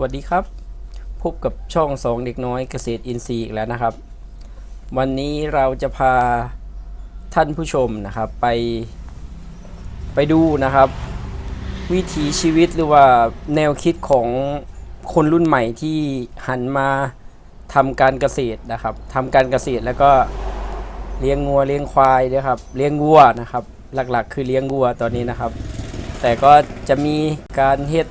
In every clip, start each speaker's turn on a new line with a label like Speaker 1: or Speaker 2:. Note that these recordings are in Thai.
Speaker 1: วัสดีครับ พบกับช่องสองเด็กน้อยเกษตรอินทรีย์อีกแล้วนะครับ วันนี้เราจะพาท่านผู้ชมนะครับไป ไปดูนะครับ วิถีชีวิตหรือว่าแนวคิดของคนรุ่นใหม่ที่หันมาทำการเกษตรนะครับทำการเกษตรแล้วก็เลี้ยงงัวเลี้ยงควายนะครับเลี้ยงวัวนะครับ หลักๆ คือเลี้ยงวัวตอนนี้นะครับ แต่ก็จะมีการเฮ็ด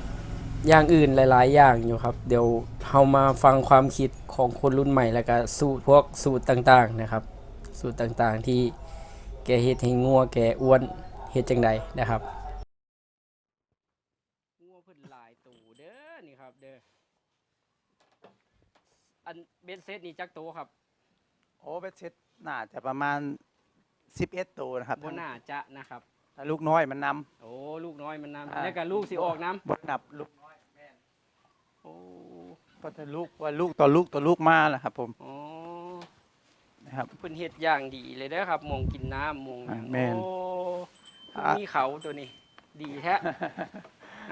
Speaker 1: อย่างอื่นหลาย ๆ อย่างอยู่ครับ เดี๋ยวเรามาฟังความคิดของคนรุ่นใหม่แล้วก็สูตรพวกสูตรต่างๆนะครับ สูตรต่างๆที่แกเฮ็ดให้งัวแกอ้วนเฮ็ดจังใดนะครับงัวเพิ่นหลายตูเด้อนี่ครับเด้ออันเบนเซตนี่จักโตครับ
Speaker 2: โอ้เบ็ดเซ็ตน่าจะประมาณ11ตัวนะครับ
Speaker 1: บ่น่าจะนะครับ
Speaker 2: ถ้าลูกน้อยมันน
Speaker 1: โอ้ลูกน้อยมันนำ
Speaker 2: อ่า
Speaker 1: แล้วก็ลูกสิออกน้ำ
Speaker 2: บดนับลูกน้อยำ
Speaker 1: โอ้
Speaker 2: ก็ถ้าลูกว่าลูกต่อลูกต่อลูกมาแหละครับ ผม
Speaker 1: อ๋อ
Speaker 2: นะครับ
Speaker 1: เพิ่นเฮ็ดอย่างดีเลยเด้อครับหมองกินน้ำหมอง
Speaker 2: อ่าแม่น
Speaker 1: โอ้
Speaker 2: อ่ามี
Speaker 1: มีเขาตัวนี้ ดีแท้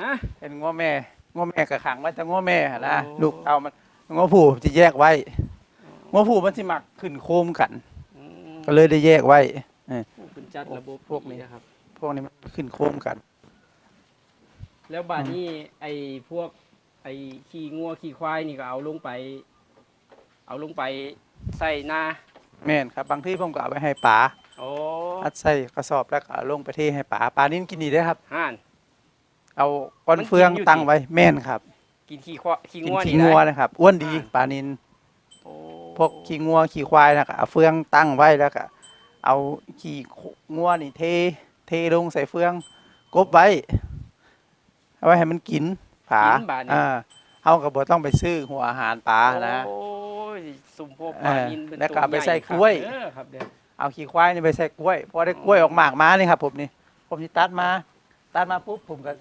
Speaker 1: ฮะ
Speaker 2: เป็นง้อแม่ง้อแม่กับขังไว้แต่ง้อแม่หั่นนะ
Speaker 1: โอ้
Speaker 2: ลูกเอามันง้อผู้จะแยกไว้ง้อผู้มันสิมักขึ้นโคมกัน
Speaker 1: อืม
Speaker 2: ก็เลยได้แยกไว้
Speaker 1: โอ้เพิ่นจัดระบบ
Speaker 2: พวกนี้
Speaker 1: ดีนะครับ
Speaker 2: พวกนี้มันขึ้นโคมกัน
Speaker 1: แล้วบัดนี้ไอ้พวก ไอ้ขี้งัวขี้ควายนี่ก็เอาลงไป เอาลงไปใส่นา
Speaker 2: แม่นครับบางที่ผมก็เอาไว้ให้ป๋า
Speaker 1: โอ้
Speaker 2: อัดใส่กระสอบแล้วก็เอาลงไปเทให้ป๋าป๋านี่กินดีได้อครับ
Speaker 1: ห่าน
Speaker 2: เอาก้อน
Speaker 1: มันกิน
Speaker 2: เฟือง
Speaker 1: อยู่
Speaker 2: ตั้ง
Speaker 1: ติ
Speaker 2: ไว้แม่นครับ
Speaker 1: กินขี้ควายขี้
Speaker 2: กิน
Speaker 1: งัว
Speaker 2: ขี้
Speaker 1: นี่
Speaker 2: งัว
Speaker 1: ได้
Speaker 2: นะครับอ้วนดี
Speaker 1: อ่า
Speaker 2: ปลานิน
Speaker 1: โอ้
Speaker 2: พวกขี้งัวขี้ควายนะก็เอาเฟืองตั้งไว้แล้วก็เอาขี้งัวนี่เทเทลงใส่เฟืองกบไว้เอาไว้ให้มันกิน ผา
Speaker 1: กินบาดนี้
Speaker 2: อ่าเฮาก็บ่ต้องไปซื้อหัวอาหารปลานะ
Speaker 1: โอ้ยสุ่มพวก
Speaker 2: เอ
Speaker 1: ปลา
Speaker 2: อ
Speaker 1: นินเป็น
Speaker 2: แล้วก็
Speaker 1: ตัว
Speaker 2: เอาไป
Speaker 1: ญ่
Speaker 2: ใส่
Speaker 1: ครับ
Speaker 2: กล้วย
Speaker 1: เด้อครับเด้อ
Speaker 2: เอาขี้ควายนี่ไปใส่กล้วยพอได้กล้วยออกหมากมานี่ครับผมนี่ ผมสิตัดมา ตัดมาปุ๊บผมก็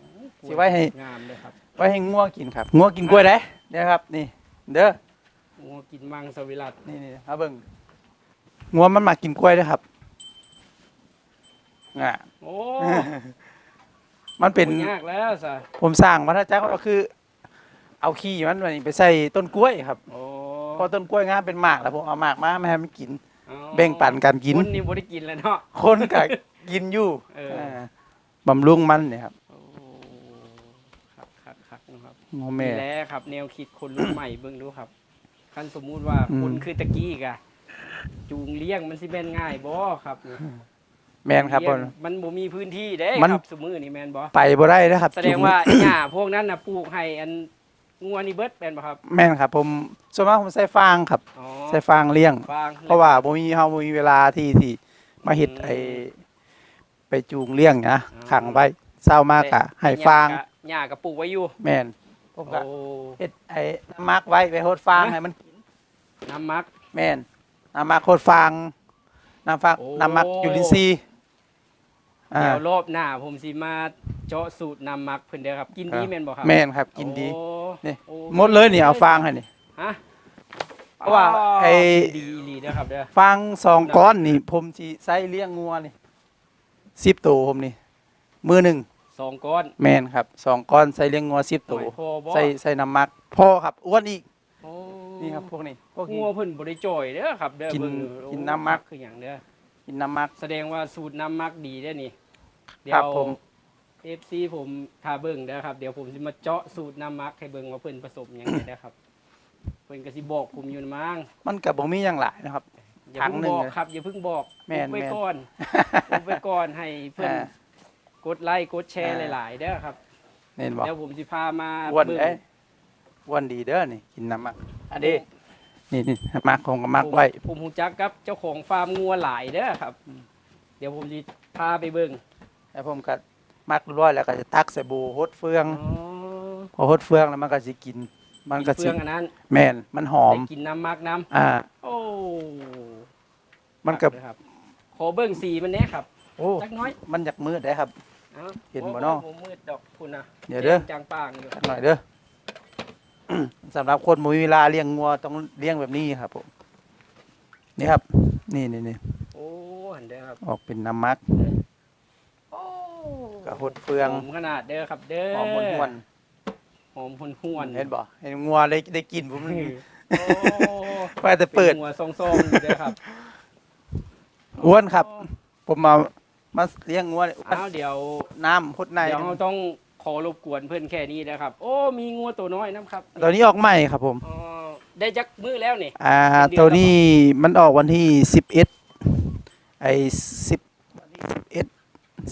Speaker 2: สิไว้ให้
Speaker 1: งามเลยครับ
Speaker 2: ไว้ให้งัวกินครับงัวกินกล้วยได้เนี่ยครับ นี่ เด้อ
Speaker 1: งัวกินมังสวิรัต
Speaker 2: นี่นี่เอาเบิ่งงัวมันมากินกล้วยเด้อครับอ่า
Speaker 1: โอ้
Speaker 2: มันเป็น
Speaker 1: ยากแล้วสะ
Speaker 2: ผมสร้างวัฏจักรก็คือ เอาขี้มันไปใส่ต้นกล้วยครับ
Speaker 1: โอ้
Speaker 2: พอต้นกล้วยงามเป็นหมากแล้วผมเอาหมากมาไม่ให้มันกิน
Speaker 1: อ๋อ
Speaker 2: แบ่งปันกันกิน
Speaker 1: คนนี่บ่ได้กินแล้วเนาะ
Speaker 2: คนก็กินอยู่
Speaker 1: เอออ่า
Speaker 2: บำรุงมันเนี่ยครับ
Speaker 1: โอ้ครับครับครับนะครับ
Speaker 2: งอแม่
Speaker 1: นี่แหละครับ แนวคิดคนรุ่นใหม่เบิ่งดูครับคันสมมุติว่า
Speaker 2: อืม
Speaker 1: คนคือตะกี้กะจูงเลี้ยงมันสิแม่นง่ายบ่ครับนี่
Speaker 2: แมนครับ
Speaker 1: เลี้ยงมันบ่มีพื้นที่เด้
Speaker 2: มัน
Speaker 1: ครับสมือนี่แม่นบ่
Speaker 2: ไปบ่ได้นะครับ
Speaker 1: แสดงว่าหญ้าพวกนั้นน่ะปลูกให้อันงัวนี่เบิดแม่นบ่ครับ
Speaker 2: แม่นครับ ผมส่วนมากผมใส่ฟางครับ
Speaker 1: อ๋อ
Speaker 2: ใส่ฟางเลี้ยง
Speaker 1: ฟาง
Speaker 2: เพราะว่าบ่มีเฮาบ่มีเวลาที่ที่มาเฮ็ด
Speaker 1: อืม
Speaker 2: ไอ้ไปจูงเลี้ยงนะ
Speaker 1: อ๋อ
Speaker 2: ขังไว้เศร้ามากอะให้ฟาง
Speaker 1: หญ้าก็ปลูกไว้อยู่
Speaker 2: แม่นผมก็
Speaker 1: โอ้
Speaker 2: เฮ็ดไอ้น้ำมักไว้ไปโหดฟางให้มัน
Speaker 1: น้ำมัก
Speaker 2: แม่นน้ำมักโคตรฟางน้ำฟัก
Speaker 1: โอ้
Speaker 2: น้ำมักจุลินทรีย์ อ่า
Speaker 1: เดี๋ยวรอบหน้าผมสิมาเจาะสูตรน้ำมักเพิ่นเด้อครับ กินดี
Speaker 2: ครับ
Speaker 1: แม่นบ่ครับ
Speaker 2: แม่นครับกินดี
Speaker 1: โอ้
Speaker 2: นี่
Speaker 1: โอ้
Speaker 2: หมดเลยนี่เอาฟางให้นี่
Speaker 1: ฮะ
Speaker 2: เพราะว่าไอ้
Speaker 1: ดีอีหลีเด้อครับเด้อ
Speaker 2: ฟางสองก้อนนี่ ผมสิใส่เลี้ยงงัวนี่สิบตัวผมนี่ มือหนึ่ง
Speaker 1: สองก้อน
Speaker 2: แม่นครับสองก้อนใส่เลี้ยงงัวสิบตัว
Speaker 1: หน่อยพอบ่
Speaker 2: ใส่ใส่น้ำมักพ่อครับอ้วนอีก
Speaker 1: โอ้
Speaker 2: นี่ครับพวกนี้พวกนี้
Speaker 1: งัวเพิ่นบ่ได้จ่อยเด้อครับเด้อ
Speaker 2: กิน
Speaker 1: เบิ่งดู
Speaker 2: กินน้ำมัก
Speaker 1: คือหยังเด้อ
Speaker 2: กินน้ำมัก
Speaker 1: แสดงว่าสูตรน้ำมักดีเด้อนี่ เดี๋
Speaker 2: ครั
Speaker 1: ยว
Speaker 2: บผม
Speaker 1: FC ผมถ้าเบิ่งเด้อครับ เดี๋ยวผมสิมาเจาะสูตรน้ำมักให้เบิ่งว่าเพิ่นผสมหยังไงเด้อครับ เพิ่นก็สิบอกผมอยู่นะมั้ง
Speaker 2: มันกับบ่มีอย่างหลายนะครับ
Speaker 1: อย่า
Speaker 2: ถัง
Speaker 1: เพิ่ง
Speaker 2: หนึ่
Speaker 1: บ
Speaker 2: ง
Speaker 1: อก
Speaker 2: เลย
Speaker 1: ครับ อย่าเพิ่งบอก
Speaker 2: แม่น
Speaker 1: อุบไว้
Speaker 2: แม่น
Speaker 1: ก่อนอุบไว้ก่อนให้เพิ่น
Speaker 2: อ่า ก
Speaker 1: ดไลค์กดแชร์
Speaker 2: อ่า
Speaker 1: หลายๆเด้อครับ
Speaker 2: เห็นบ่
Speaker 1: เดี๋ยวผมสิพามา
Speaker 2: อ้วน
Speaker 1: เบิ่ง
Speaker 2: เอ้ยอ้วนดีเด้อนี่กินน้ำมักอันนี้นี่นี่มักของก็มักไว้
Speaker 1: ผมผมฮู้จักกับเจ้าของฟาร์มงัวหลายเด้อครับ เดี๋ยวผมสิพาไปเบิ่ง
Speaker 2: แล้วผมก็มักร้อยแล้วก็จะตักใส่บูฮดเฟือง
Speaker 1: อ๋อ
Speaker 2: พอฮดเฟืองแล้วมันก็สิกิน มันก็
Speaker 1: เฟื
Speaker 2: สิ
Speaker 1: องอันนั้น
Speaker 2: แม่นมันหอม
Speaker 1: ได้กินน้ำมักน้
Speaker 2: อ่าำ
Speaker 1: โอ้
Speaker 2: มันกับ
Speaker 1: ครับขอเบิ่งสีมันแหน่ครับ
Speaker 2: โอ้
Speaker 1: จักหน้อย
Speaker 2: มันอยากมืดได้ครับ
Speaker 1: อา
Speaker 2: เห็นบ่เนาะ
Speaker 1: โอ้มืดดอกคุณนะ
Speaker 2: เดี๋ยวเด้อ
Speaker 1: จางปางอยู่
Speaker 2: จักหน่อยเด้อ สำหรับคนบ่มีเวลาเลี้ยงงัวต้องเลี้ยงแบบนี้ครับผมนี่ครับ นี่นี่นี่
Speaker 1: โอ้หันเด้อครับ
Speaker 2: ออกเป็นน้ำมัก
Speaker 1: โอ้
Speaker 2: กระหดเฟือง
Speaker 1: หอมขนาดเด้อครับ เด้อ
Speaker 2: หอมมวน
Speaker 1: หอมหุนห้วนๆ
Speaker 2: เห็นบ่เห็นงัวได้ได้กินผม
Speaker 1: โอ้
Speaker 2: ไปแต่เปิด
Speaker 1: หัวทรงๆอยู่เด้อครับ
Speaker 2: อ้วนครับ ผมมามาเลี้ยงงัวเนี่ยอ้วน
Speaker 1: อ้าวเดี๋ยว
Speaker 2: น้ำพดใน
Speaker 1: เดี๋ยวเราต้องขอรบกวนเพื่อนแค่นี้นะครับ โอ้มีงัวตัวน้อยนะครับ
Speaker 2: ตอนนี้ออกใหม่ครับผม
Speaker 1: อ๋อได้จักมือแล้วนี่
Speaker 2: อ่า
Speaker 1: เดือนละ
Speaker 2: ตัวนี้มันออกวันที่สิบเอ็ดไอ้สิบวันที่สิบเอ็ด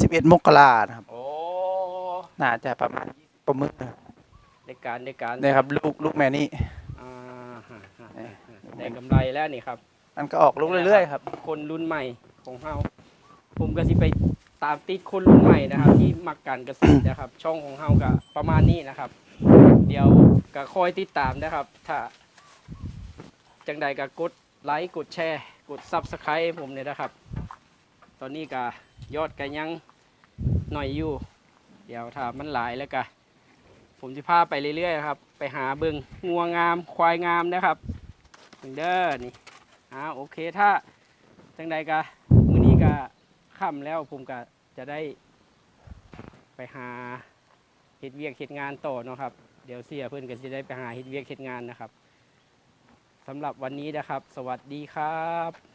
Speaker 2: สิบเอ็ดมกรานะครับ
Speaker 1: โอ้
Speaker 2: น่าจะประมาณประมึกนะครับ
Speaker 1: ได้การได้การ
Speaker 2: เนี่ยครับ ลูกลูกแม่นี่
Speaker 1: อ่าฮะฮะฮะได้กำไรแล้วนี่ครับ
Speaker 2: มันก็ออกลูกเรื่อยๆครับ
Speaker 1: คนรุ่นใหม่ของเฮาผมก็สิไปตามติดคนรุ่นใหม่นะครับ ที่มักการเกษตรนะครับ ช่องของเฮาก็ประมาณนี้นะครับ เดี๋ยวก็คอยติดตามนะครับ ถ้าจังใดก็กดไลค์กดแชร์ กด Subscribe ให้ผมเนี่ยนะครับ ตอนนี้ก็ ยอดก็ยังหน่อยอยู่ เดี๋ยวถ้ามันหลายแล้วก็ผมจะพาไปเรื่อยๆครับ ไปหาเบิงงัวงาม ควายงามนะครับเด้อนี่อ่าโอเคถ้าจังใดก็มื้อนี้ก็ค่ำแล้วผมก็จะได้ไปหาเฮ็ดเวียกเฮ็ดงานต่อเนาะครับ เดี๋ยวเสียเพื่อนก็จะได้ไปหาเฮ็ดเวียกเฮ็ดงานนะครับสำหรับวันนี้นะครับ สวัสดีครับ